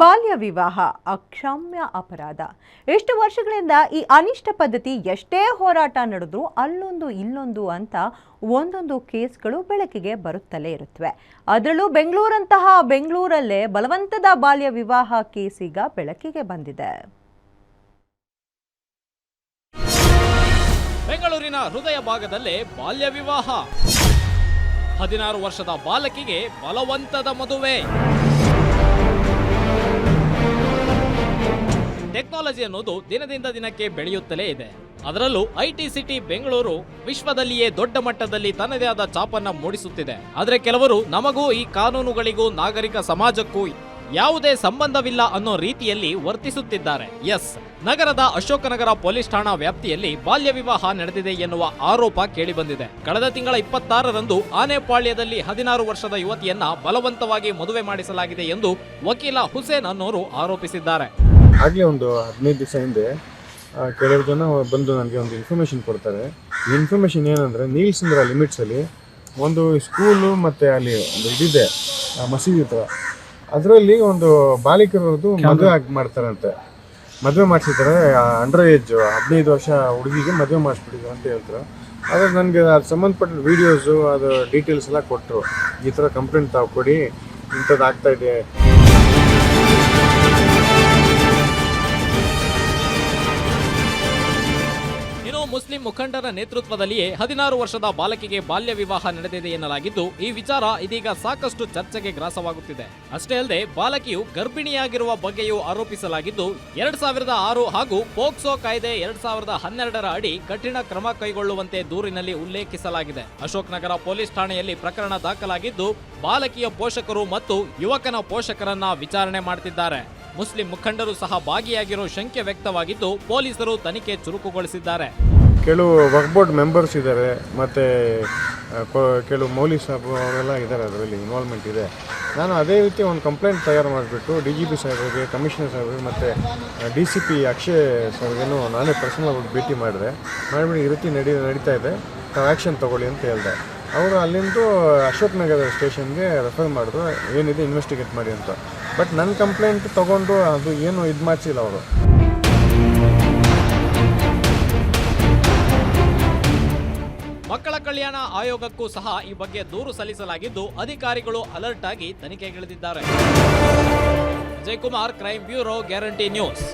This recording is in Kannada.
ಬಾಲ್ಯ ವಿವಾಹ, ಅಕ್ಷಮ್ಯ ಅಪರಾಧ. ಎಷ್ಟು ವರ್ಷಗಳಿಂದ ಈ ಅನಿಷ್ಟ ಪದ್ಧತಿ ಎಷ್ಟೇ ಹೋರಾಟ ನಡೆದ್ರೂ ಅಲ್ಲೊಂದು ಇಲ್ಲೊಂದು ಅಂತ ಒಂದೊಂದು ಕೇಸ್ಗಳು ಬೆಳಕಿಗೆ ಬರುತ್ತಲೇ ಇರುತ್ತವೆ. ಅದರಲ್ಲೂ ಬೆಂಗಳೂರಂತಹ ಬೆಂಗಳೂರಲ್ಲೇ ಬಲವಂತದ ಬಾಲ್ಯ ವಿವಾಹ ಕೇಸ್ ಈಗ ಬೆಳಕಿಗೆ ಬಂದಿದೆ. ಬೆಂಗಳೂರಿನ ಹೃದಯ ಭಾಗದಲ್ಲೇ ಬಾಲ್ಯ ವಿವಾಹ. ಹದಿನಾರು ವರ್ಷದ ಬಾಲಕಿಗೆ ಬಲವಂತದ ಮದುವೆ. ಟೆಕ್ನಾಲಜಿ ಅನ್ನೋದು ದಿನದಿಂದ ದಿನಕ್ಕೆ ಬೆಳೆಯುತ್ತಲೇ ಇದೆ. ಅದರಲ್ಲೂ ಐಟಿ ಸಿಟಿ ಬೆಂಗಳೂರು ವಿಶ್ವದಲ್ಲಿಯೇ ದೊಡ್ಡ ಮಟ್ಟದಲ್ಲಿ ತನ್ನದೇ ಆದ ಚಾಪನ್ನ ಮೂಡಿಸುತ್ತಿದೆ. ಆದರೆ ಕೆಲವರು ನಮಗೂ ಈ ಕಾನೂನುಗಳಿಗೂ ನಾಗರಿಕ ಸಮಾಜಕ್ಕೂ ಯಾವುದೇ ಸಂಬಂಧವಿಲ್ಲ ಅನ್ನೋ ರೀತಿಯಲ್ಲಿ ವರ್ತಿಸುತ್ತಿದ್ದಾರೆ. ಎಸ್, ನಗರದ ಅಶೋಕನಗರ ಪೊಲೀಸ್ ಠಾಣಾ ವ್ಯಾಪ್ತಿಯಲ್ಲಿ ಬಾಲ್ಯ ವಿವಾಹ ನಡೆದಿದೆ ಎನ್ನುವ ಆರೋಪ ಕೇಳಿಬಂದಿದೆ. ಕಳೆದ ತಿಂಗಳ ಇಪ್ಪತ್ತಾರರಂದು ಆನೆಪಾಳ್ಯದಲ್ಲಿ ಹದಿನಾರು ವರ್ಷದ ಯುವತಿಯನ್ನ ಬಲವಂತವಾಗಿ ಮದುವೆ ಮಾಡಿಸಲಾಗಿದೆ ಎಂದು ವಕೀಲ ಹುಸೇನ್ ಅನ್ನೋರು ಆರೋಪಿಸಿದ್ದಾರೆ. ಆಗಲೇ ಒಂದು ಹದಿನೈದು ದಿವಸ ಹಿಂದೆ ಕೆಲವು ಜನ ಬಂದು ನನಗೆ ಒಂದು ಇನ್ಫಾರ್ಮೇಷನ್ ಕೊಡ್ತಾರೆ. ಈ ಇನ್ಫಾರ್ಮೇಷನ್ ಏನಂದರೆ ನೀಲ್ಸಂದ್ರ ಲಿಮಿಟ್ಸಲ್ಲಿ ಒಂದು ಸ್ಕೂಲು ಮತ್ತು ಅಲ್ಲಿ ಒಂದು ಇದಿದೆ ಆ, ಮಸೀದಿ ಹತ್ರ. ಅದರಲ್ಲಿ ಒಂದು ಬಾಲಿಕರದ್ದು ಮದುವೆ ಆಗಿ ಮಾಡ್ತಾರಂತೆ. ಮದುವೆ ಮಾಡಿಸಿದ್ರೆ ಅಂಡರ್ ಏಜ್ ಹದಿನೈದು ವರ್ಷ ಹುಡುಗಿಗೆ ಮದುವೆ ಮಾಡಿಸ್ಬಿಟ್ಟಿದ್ರು ಅಂತ ಹೇಳ್ತಾರೆ. ಆದರೆ ನನಗೆ ಅದು ಸಂಬಂಧಪಟ್ಟ ವೀಡಿಯೋಸು ಅದು ಡೀಟೇಲ್ಸ್ ಎಲ್ಲ ಕೊಟ್ಟರು ಈ ಥರ ಕಂಪ್ಲೇಂಟ್ ತಾವು ಕೊಡಿ ಇಂಥದ್ದು ಆಗ್ತಾ ಮುಸ್ಲಿಂ ಮುಖಂಡರ ನೇತೃತ್ವದಲ್ಲಿಯೇ ಹದಿನಾರು ವರ್ಷದ ಬಾಲಕಿಗೆ ಬಾಲ್ಯ ವಿವಾಹ ನಡೆದಿದೆ ಎನ್ನಲಾಗಿದ್ದು, ಈ ವಿಚಾರ ಇದೀಗ ಸಾಕಷ್ಟು ಚರ್ಚೆಗೆ ಗ್ರಾಸವಾಗುತ್ತಿದೆ. ಅಷ್ಟೇ ಅಲ್ಲದೆ, ಬಾಲಕಿಯು ಗರ್ಭಿಣಿಯಾಗಿರುವ ಬಗ್ಗೆಯೂ ಆರೋಪಿಸಲಾಗಿದ್ದು, ಎರಡ್ ಸಾವಿರದ ಆರು ಹಾಗೂ ಪೋಕ್ಸೋ ಕಾಯ್ದೆ ಎರಡ್ ಸಾವಿರದ ಹನ್ನೆರಡರ ಅಡಿ ಕಠಿಣ ಕ್ರಮ ಕೈಗೊಳ್ಳುವಂತೆ ದೂರಿನಲ್ಲಿ ಉಲ್ಲೇಖಿಸಲಾಗಿದೆ. ಅಶೋಕ್ ನಗರ ಪೊಲೀಸ್ ಠಾಣೆಯಲ್ಲಿ ಪ್ರಕರಣ ದಾಖಲಾಗಿದ್ದು, ಬಾಲಕಿಯ ಪೋಷಕರು ಮತ್ತು ಯುವಕನ ಪೋಷಕರನ್ನ ವಿಚಾರಣೆ ಮಾಡುತ್ತಿದ್ದಾರೆ ಮುಸ್ಲಿಂ ಮುಖಂಡರು ಸಹ ಭಾಗಿಯಾಗಿರೋ ಶಂಕೆ ವ್ಯಕ್ತವಾಗಿದ್ದು, ಪೊಲೀಸರು ತನಿಖೆ ಚುರುಕುಗೊಳಿಸಿದ್ದಾರೆ. ಕೆಲವು ವರ್ಕ್ ಬೋರ್ಡ್ ಮೆಂಬರ್ಸ್ ಇದ್ದಾರೆ ಮತ್ತು ಕೆಲವು ಮೌಲಿ ಸಾಬ್ ಅವರೆಲ್ಲ ಇದ್ದಾರೆ ಅದರಲ್ಲಿ ಇನ್ವಾಲ್ವ್ಮೆಂಟ್ ಇದೆ. ನಾನು ಅದೇ ರೀತಿ ಒಂದು ಕಂಪ್ಲೇಂಟ್ ತಯಾರು ಮಾಡಿಬಿಟ್ಟು ಡಿ ಜಿ ಪಿ ಸಾಹೇಬ್ರಿಗೆ ಕಮಿಷನರ್ ಸಾಹೇಬ್ರಿಗೆ, ಮತ್ತು ಡಿ ಸಿ ಪಿ ಅಕ್ಷಯ್ ಸರ್ಗೇನು ನಾನೇ ಪರ್ಸನಲ್ ಹೋಗಿ ಭೇಟಿ ಮಾಡಿದೆ. ಮಾಡಿಬಿಟ್ಟು ಈ ರೀತಿ ನಡಿ, ನಡೀತಾ ಇದೆ. ತಾವು ಆ್ಯಕ್ಷನ್ ತೊಗೊಳ್ಳಿ ಅಂತ ಹೇಳಿದೆ. ಅವರು ಅಲ್ಲಿಂದ ಅಶೋಕ್ ನಗರ ಸ್ಟೇಷನ್ಗೆ ರೆಫರ್ ಮಾಡಿದ್ರು, ಏನಿದೆ ಇನ್ವೆಸ್ಟಿಗೇಟ್ ಮಾಡಿ ಅಂತ. ಬಟ್ ನನ್ನ ಕಂಪ್ಲೇಂಟ್ ತೊಗೊಂಡು ಅದು ಏನು ಇದು ಮಾಡಿಸಿಲ್ಲ ಅವರು. ಕಲ್ಯಾಣ ಆಯೋಗಕ್ಕೂ ಸಹ ಈ ಬಗ್ಗೆ ದೂರು ಸಲ್ಲಿಸಲಾಗಿದ್ದು, ಅಧಿಕಾರಿಗಳು ಅಲರ್ಟ್ ಆಗಿ ತನಿಖೆಗಿಳಿದಿದ್ದಾರೆ Jayakumar crime bureau, guarantee news.